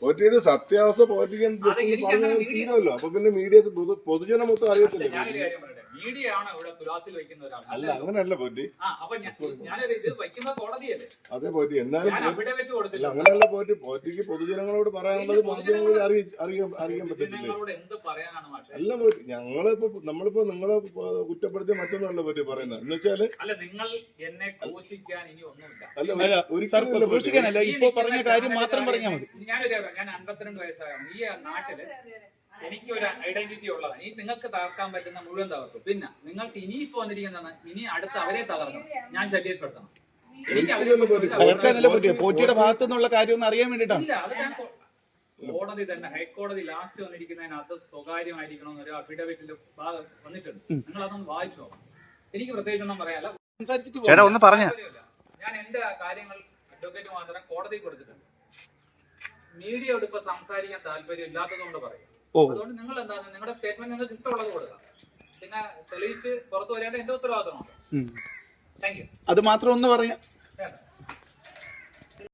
പോറ്റിയത് സത്യാവസ്ഥ പോറ്റിക്കാൻ തീരുമല്ലോ. അപ്പൊ പിന്നെ മീഡിയ പൊതു- പൊതുജനം മൊത്തം അറിയത്തില്ലേ ഞാനൊരു കാര്യം പറയട്ടെ മീഡിയ ആണ് ഇവിടെ തുലാസിൽ വയ്ക്കുന്ന ഒരാൾ. അല്ല അങ്ങനെ അങ്ങനെയല്ല പോറ്റി ആ അപ്പൊ ഞാൻ- ഞാനൊരു ഇത് വയ്ക്കുന്ന കോടതിയല്ലേ? അതേ പോറ്റി എന്നാലും ഞാൻ അവിടെ വെച്ച് കൊടുത്തില്ല അങ്ങനെയല്ല പോറ്റി പോറ്റിക്ക് പൊതുജനങ്ങളോട് പറയാനുള്ളത് മാധ്യമങ്ങളിൽ അറിയി അറിയാൻ അറിയാൻ പറ്റത്തില്ലേ? ജനങ്ങളോട് എന്ത് പറയാനാണ് മാഷെ? അല്ല പോറ്റി ഞങ്ങളിപ്പോ നമ്മളിപ്പോ നിങ്ങളെ കുറ്റപ്പെടുത്തി മറ്റൊന്നല്ല പോറ്റി പറയുന്നത്. എന്ന് വെച്ചാൽ അല്ല നിങ്ങൾ എന്നെ കോശിക്കാൻ ഇനി ഒന്നുമില്ല. അല്ല അല്ല, ഒരിക്കലും സാർ പോറ്റി. പ്രതീക്ഷിക്കാനല്ല ഈ ഇപ്പൊ നിൽക്കുന്ന പറഞ്ഞ കാര്യം മാത്രം പറഞ്ഞാൽ മതി. ഞാനൊരു ഞാൻ അമ്പത്തിരണ്ട് വയസ്സായ ഈ നാട്ടിൽ എനിക്ക് ഒരു ഐഡന്റിറ്റി ഉള്ളതാണ് ഈ നിങ്ങൾക്ക് തകർക്കാൻ പറ്റുന്ന മുഴുവൻ തകർക്കും പിന്നെ നിങ്ങൾക്ക് ഇനിയിപ്പോ വന്നിരിക്കുന്നതാണ് ഇനി അടുത്ത് അവരെ തകർക്കണം. ഞാൻ ശല്യപ്പെടുത്തണം. എനിക്ക് അവരെ പോറ്റിയുടെ ഭാഗത്തു നിന്നുള്ള കാര്യം അറിയാൻ ഇല്ല അത് ഞാൻ കോടതി തന്നെ ഹൈക്കോടതി ലാസ്റ്റ് വന്നിരിക്കുന്നതിനകത്ത് സ്വകാര്യമായിരിക്കണം ഒരു അഫിഡവിറ്റിൽ ഭാഗം വന്നിട്ടുണ്ട്. നിങ്ങൾ അതൊന്ന് വായിച്ചോ എനിക്ക് പ്രത്യേകിച്ച് ഒന്നും പറയാല്ല ചേട്ടാ. ഒന്ന് പറഞ്ഞ. ഞാൻ എന്റെ കാര്യങ്ങൾ അഡ്വക്കേറ്റ് മാത്രം കോടതി കൊടുത്തിട്ടുണ്ട്. മീഡിയ എടുപ്പ് സംസാരിക്കാൻ താല്പര്യം ഇല്ലാത്തതുകൊണ്ട് പറയും. ഓ അതുകൊണ്ട് നിങ്ങൾ എന്താണ് നിങ്ങളുടെ സ്റ്റേറ്റ്മെന്റ് നിങ്ങൾക്ക് ഇഷ്ടമുള്ളത് കൊടുക്കാം. പിന്നെ തെളിയിച്ച് പുറത്തു വരേണ്ട എന്റെ ഉത്തരവാദിത്തമാണ്. ഉം. താങ്ക് യു അത് മാത്രം ഒന്ന് പറയാം.